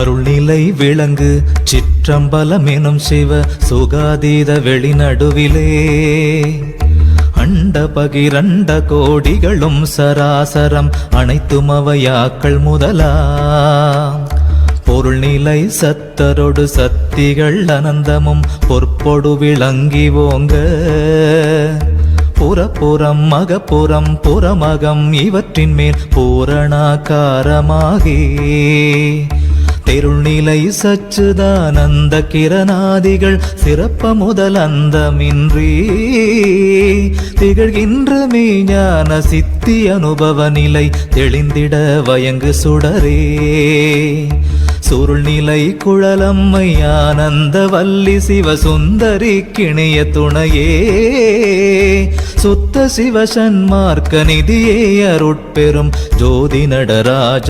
அருள்நிலை விளங்கு சிற்றம்பலமெனும் சிவ சுகாதீத வெளிநடுவிலே. அண்ட பகிரண்ட கோடிகளும் சராசரம் அனைத்தும் அவையாக்கள் முதலா பொருள்நிலை சத்தரோடு சத்தரொடு சக்திகள் அனந்தமும் பொற்பொடு விளங்கி ஓங்க. புறப்புறம் மகப்புறம் புறமகம் இவற்றின் மேல் பூரணாகாரமாகி. தெருள்நிலை சச்சுதானந்த கிரணாதிகள் சிறப்ப முதல் அந்தமின்றி திகழ்கின்ற மெய்ஞான சித்தி அனுபவ நிலை தெளிந்திட வயங்கு சுடரே. சுருள் நிலை குழலம்மை ஆனந்த வல்லி சிவசுந்தரி கிணிய துணையே. சுத்த சிவசன்மார்க்க நிதியே அருட்பெரும் ஜோதி நடராஜ